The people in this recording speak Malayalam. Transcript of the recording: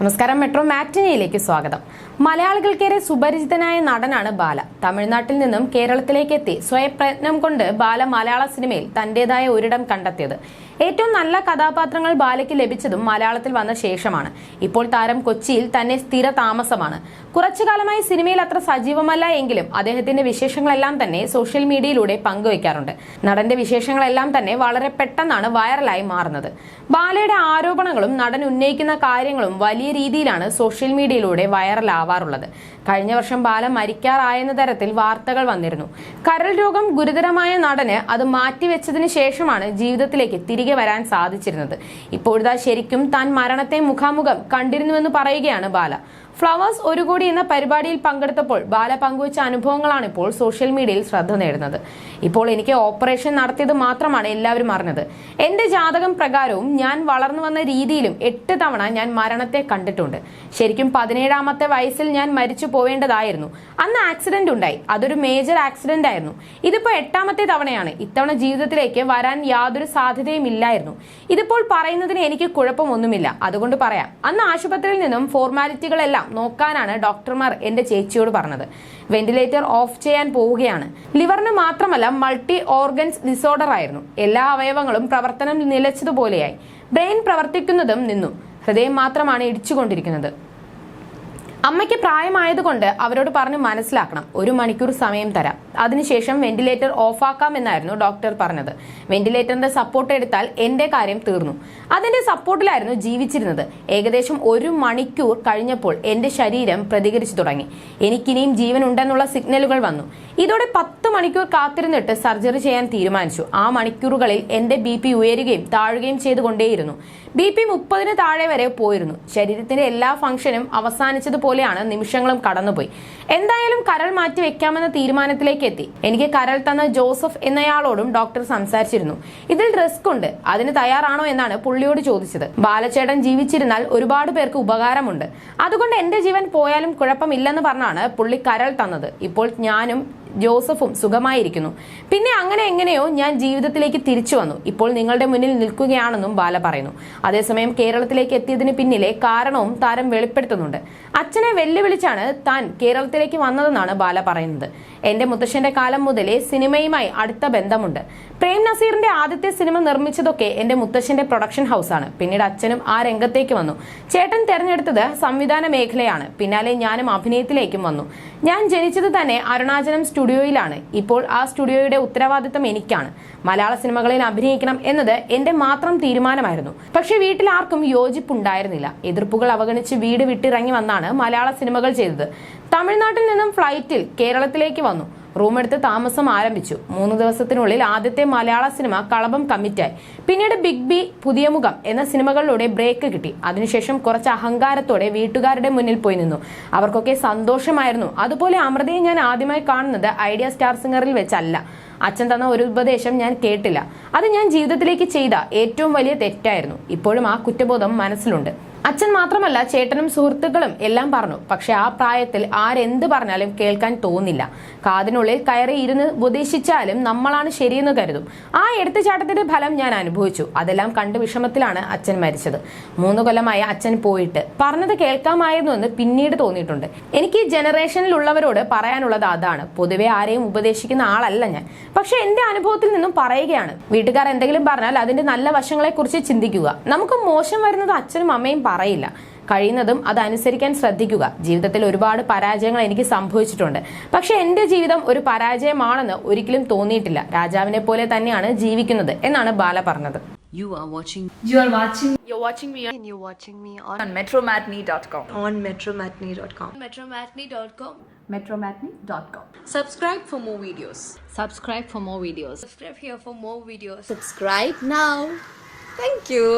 നമസ്കാരം. മെട്രോ മാറ്റിനിയിലേക്ക് സ്വാഗതം. മലയാളികൾക്കേറെ സുപരിചിതനായ നടനാണ് ബാല. തമിഴ്നാട്ടിൽ നിന്നും കേരളത്തിലേക്ക് എത്തി സ്വയപ്രയത്നം കൊണ്ട് ബാല മലയാള സിനിമയിൽ തന്റേതായ ഒരിടം കണ്ടെത്തിയത്. ഏറ്റവും നല്ല കഥാപാത്രങ്ങൾ ബാലയ്ക്ക് ലഭിച്ചതും മലയാളത്തിൽ വന്ന ശേഷമാണ്. ഇപ്പോൾ താരം കൊച്ചിയിൽ തന്നെ സ്ഥിര താമസമാണ്. കുറച്ചു കാലമായി സിനിമയിൽ അത്ര സജീവമല്ല എങ്കിലും അദ്ദേഹത്തിന്റെ വിശേഷങ്ങളെല്ലാം തന്നെ സോഷ്യൽ മീഡിയയിലൂടെ പങ്കുവയ്ക്കാറുണ്ട്. നടന്റെ വിശേഷങ്ങളെല്ലാം തന്നെ വളരെ പെട്ടെന്നാണ് വൈറലായി മാറുന്നത്. ബാലയുടെ ആരോപണങ്ങളും നടൻ ഉന്നയിക്കുന്ന കാര്യങ്ങളും വലിയ രീതിയിലാണ് സോഷ്യൽ മീഡിയയിലൂടെ വൈറലാവാറുള്ളത്. കഴിഞ്ഞ വർഷം ബാല മരിക്കാറായെന്ന തരത്തിൽ വാർത്തകൾ വന്നിരുന്നു. കരൾ രോഗം ഗുരുതരമായ നടന് അത് മാറ്റിവെച്ചതിന് ശേഷമാണ് ജീവിതത്തിലേക്ക് തിരികെ വരാൻ സാധിച്ചിരുന്നത്. ഇപ്പോഴിതാ ശരിക്കും താൻ മരണത്തെ മുഖാമുഖം കണ്ടിരുന്നുവെന്ന് പറയുകയാണ് ബാല. ഫ്ലവേഴ്സ് ഒരു കോടി എന്ന പരിപാടിയിൽ പങ്കെടുത്തപ്പോൾ ബാല പങ്കുവച്ച അനുഭവങ്ങളാണ് ഇപ്പോൾ സോഷ്യൽ മീഡിയയിൽ ശ്രദ്ധ നേടുന്നത്. ഇപ്പോൾ എനിക്ക് ഓപ്പറേഷൻ നടത്തിയത് മാത്രമാണ് എല്ലാവരും അറിഞ്ഞത്. എന്റെ ജാതകം പ്രകാരവും ഞാൻ വളർന്നു വന്ന രീതിയിലും എട്ട് തവണ ഞാൻ മരണത്തെ കണ്ടിട്ടുണ്ട്. ശരിക്കും പതിനേഴാമത്തെ വയസ്സിൽ ഞാൻ മരിച്ചു പോവേണ്ടതായിരുന്നു. അന്ന് ആക്സിഡന്റ് ഉണ്ടായി. അതൊരു മേജർ ആക്സിഡന്റ് ആയിരുന്നു. ഇതിപ്പോ എട്ടാമത്തെ തവണയാണ്. ഇത്തവണ ജീവിതത്തിലേക്ക് വരാൻ യാതൊരു സാധ്യതയും ഇല്ലായിരുന്നു. ഇതിപ്പോൾ പറയുന്നതിന് എനിക്ക് കുഴപ്പമൊന്നുമില്ല. അതുകൊണ്ട് പറയാം. അന്ന് ആശുപത്രിയിൽ നിന്നും ഫോർമാലിറ്റികളെല്ലാം നോക്കാനാണ് ഡോക്ടർമാർ എന്റെ ചേച്ചിയോട് പറഞ്ഞത്. വെന്റിലേറ്റർ ഓഫ് ചെയ്യാൻ പോവുകയാണ്. ലിവറിന് മാത്രമല്ല മൾട്ടി ഓർഗൻസ് ഡിസോർഡർ ആയിരുന്നു. എല്ലാ അവയവങ്ങളും പ്രവർത്തനം നിലച്ചതുപോലെയായി. ബ്രെയിൻ പ്രവർത്തിക്കുന്നതും നിന്നു. ഹൃദയം മാത്രമാണ് ഇടിച്ചുകൊണ്ടിരിക്കുന്നത്. അമ്മയ്ക്ക് പ്രായമായതുകൊണ്ട് അവരോട് പറഞ്ഞ് മനസ്സിലാക്കണം. ഒരു മണിക്കൂർ സമയം തരാം. അതിനുശേഷം വെന്റിലേറ്റർ ഓഫാക്കാം എന്നായിരുന്നു ഡോക്ടർ പറഞ്ഞത്. വെന്റിലേറ്ററിന്റെ സപ്പോർട്ട് എടുത്താൽ എന്റെ കാര്യം തീർന്നു. അതിന്റെ സപ്പോർട്ടിലായിരുന്നു ജീവിച്ചിരുന്നത്. ഏകദേശം ഒരു മണിക്കൂർ കഴിഞ്ഞപ്പോൾ എന്റെ ശരീരം പ്രതികരിച്ചു തുടങ്ങി. എനിക്കിനിയും ജീവൻ ഉണ്ടെന്നുള്ള സിഗ്നലുകൾ വന്നു. ഇതോടെ പത്ത് മണിക്കൂർ കാത്തിരുന്നിട്ട് സർജറി ചെയ്യാൻ തീരുമാനിച്ചു. ആ മണിക്കൂറുകളിൽ എന്റെ ബി പി ഉയരുകയും താഴുകയും ചെയ്തുകൊണ്ടേയിരുന്നു. ബി പി മുപ്പതിന് താഴെ വരെ പോയിരുന്നു. ശരീരത്തിന്റെ എല്ലാ ഫംഗ്ഷനും അവസാനിച്ചതുപോലെയാണ് നിമിഷങ്ങളും കടന്നുപോയി. എന്തായാലും കരൾ മാറ്റി വെക്കാമെന്ന തീരുമാനത്തിലേക്ക് എത്തി എനിക്ക് കരൾ തന്ന ജോസഫ് എന്നയാളോടും ഡോക്ടർ സംസാരിച്ചിരുന്നു. ഇതിൽ റിസ്ക് ഉണ്ട്. അതിന് തയ്യാറാണോ എന്നാണ് പുള്ളിയോട് ചോദിച്ചത്. ബാലചേട്ടൻ ജീവിച്ചിരുന്നാൽ ഒരുപാട് പേർക്ക് ഉപകാരമുണ്ട്. അതുകൊണ്ട് എന്റെ ജീവൻ പോയാലും കുഴപ്പമില്ലെന്ന് പറഞ്ഞാണ് പുള്ളി കരൾ തന്നത്. ഇപ്പോൾ ഞാനും ജോസഫും സുഖമായിരിക്കുന്നു. പിന്നെ അങ്ങനെ എങ്ങനെയോ ഞാൻ ജീവിതത്തിലേക്ക് തിരിച്ചു വന്നു. ഇപ്പോൾ നിങ്ങളുടെ മുന്നിൽ നിൽക്കുകയാണെന്നും ബാല പറയുന്നു. അതേസമയം കേരളത്തിലേക്ക് എത്തിയതിന് പിന്നിലെ കാരണവും താരം വെളിപ്പെടുത്തുന്നുണ്ട്. അച്ഛനെ വെല്ലുവിളിച്ചാണ് താൻ കേരളത്തിലേക്ക് വന്നതെന്നാണ് ബാല പറയുന്നത്. എന്റെ മുത്തശ്ശന്റെ കാലം മുതലേ സിനിമയുമായി അടുത്ത ബന്ധമുണ്ട്. പ്രേം നസീറിന്റെ ആദ്യത്തെ സിനിമ നിർമ്മിച്ചതൊക്കെ എന്റെ മുത്തശ്ശന്റെ പ്രൊഡക്ഷൻ ഹൗസാണ്. പിന്നീട് അച്ഛനും ആ രംഗത്തേക്ക് വന്നു. ചേട്ടൻ തെരഞ്ഞെടുത്തത് സംവിധാന മേഖലയാണ്. പിന്നാലെ ഞാനും അഭിനയത്തിലേക്കും വന്നു. ഞാൻ ജനിച്ചത് തന്നെ അരുണാചലം സ്റ്റുഡിയോയിലാണ്. ഇപ്പോൾ ആ സ്റ്റുഡിയോയുടെ ഉത്തരവാദിത്തം എനിക്കാണ്. മലയാള സിനിമകളിൽ അഭിനയിക്കണം എന്നത് എന്റെ മാത്രം തീരുമാനമായിരുന്നു. പക്ഷെ വീട്ടിൽ ആർക്കും യോജിപ്പുണ്ടായിരുന്നില്ല. എതിർപ്പുകൾ അവഗണിച്ച് വീട് വിട്ടിറങ്ങി വന്നാണ് മലയാള സിനിമകൾ ചെയ്തത്. തമിഴ്നാട്ടിൽ നിന്നും ഫ്ലൈറ്റിൽ കേരളത്തിലേക്ക് വന്നു. റൂമെടുത്ത് താമസം ആരംഭിച്ചു. മൂന്ന് ദിവസത്തിനുള്ളിൽ ആദ്യത്തെ മലയാള സിനിമ കളഭം കമ്മിറ്റായി. പിന്നീട് ബിഗ് ബി പുതിയ മുഖം എന്ന സിനിമകളിലൂടെ ബ്രേക്ക് കിട്ടി. അതിനുശേഷം കുറച്ച് അഹങ്കാരത്തോടെ വീട്ടുകാരുടെ മുന്നിൽ പോയി നിന്നു. അവർക്കൊക്കെ സന്തോഷമായിരുന്നു. അതുപോലെ അമൃതയെ ഞാൻ ആദ്യമായി കാണുന്നത് ഐഡിയ സ്റ്റാർ സിംഗറിൽ വെച്ചല്ല. അച്ഛൻ തന്ന ഒരു ഉപദേശം ഞാൻ കേട്ടില്ല. അത് ഞാൻ ജീവിതത്തിലേക്ക് ചെയ്ത ഏറ്റവും വലിയ തെറ്റായിരുന്നു. ഇപ്പോഴും ആ കുറ്റബോധം മനസ്സിലുണ്ട്. അച്ഛൻ മാത്രമല്ല ചേട്ടനും സുഹൃത്തുക്കളും എല്ലാം പറഞ്ഞു. പക്ഷെ ആ പ്രായത്തിൽ ആരെന്ത് പറഞ്ഞാലും കേൾക്കാൻ തോന്നില്ല. കാതിനുള്ളിൽ കയറി ഇരുന്ന് ഉപദേശിച്ചാലും നമ്മളാണ് ശരിയെന്ന് കരുതും. ആ എടുത്തുചാട്ടത്തിന്റെ ഫലം ഞാൻ അനുഭവിച്ചു. അതെല്ലാം കണ്ട് വിഷമത്തിലാണ് അച്ഛൻ മരിച്ചത്. മൂന്ന് കൊല്ലമായി അച്ഛൻ പോയിട്ട്. പറഞ്ഞത് കേൾക്കാമായിരുന്നു എന്ന് പിന്നീട് തോന്നിയിട്ടുണ്ട്. എനിക്ക് ഈ ജനറേഷനിലുള്ളവരോട് പറയാനുള്ളത് അതാണ്. പൊതുവെ ആരെയും ഉപദേശിക്കുന്ന ആളല്ല ഞാൻ. പക്ഷെ എന്റെ അനുഭവത്തിൽ നിന്നും പറയുകയാണ്. വീട്ടുകാർ എന്തെങ്കിലും പറഞ്ഞാൽ അതിന്റെ നല്ല വശങ്ങളെ കുറിച്ച് ചിന്തിക്കുക. നമുക്ക് മോശം വരുന്നത് അച്ഛനും അമ്മയും പറയില്ല കഴിയുന്നതും അതനുസരിക്കാൻ ശ്രദ്ധിക്കുക ജീവിതത്തിൽ ഒരുപാട് പരാജയങ്ങൾ എനിക്ക് സംഭവിച്ചിട്ടുണ്ട് പക്ഷെ എന്റെ ജീവിതം ഒരു പരാജയമാണെന്ന് ഒരിക്കലും തോന്നിയിട്ടില്ല രാജാവിനെ പോലെ തന്നെയാണ് ജീവിക്കുന്നത് എന്നാണ് ബാല പറഞ്ഞത് You are watching You are watching You're watching me and you're watching me on, on metromatney.com. on metromatney.com. Metromatney.com. metromatney.com. Subscribe for more videos. Subscribe for more videos. subscribe here for more videos. Subscribe now. Thank you.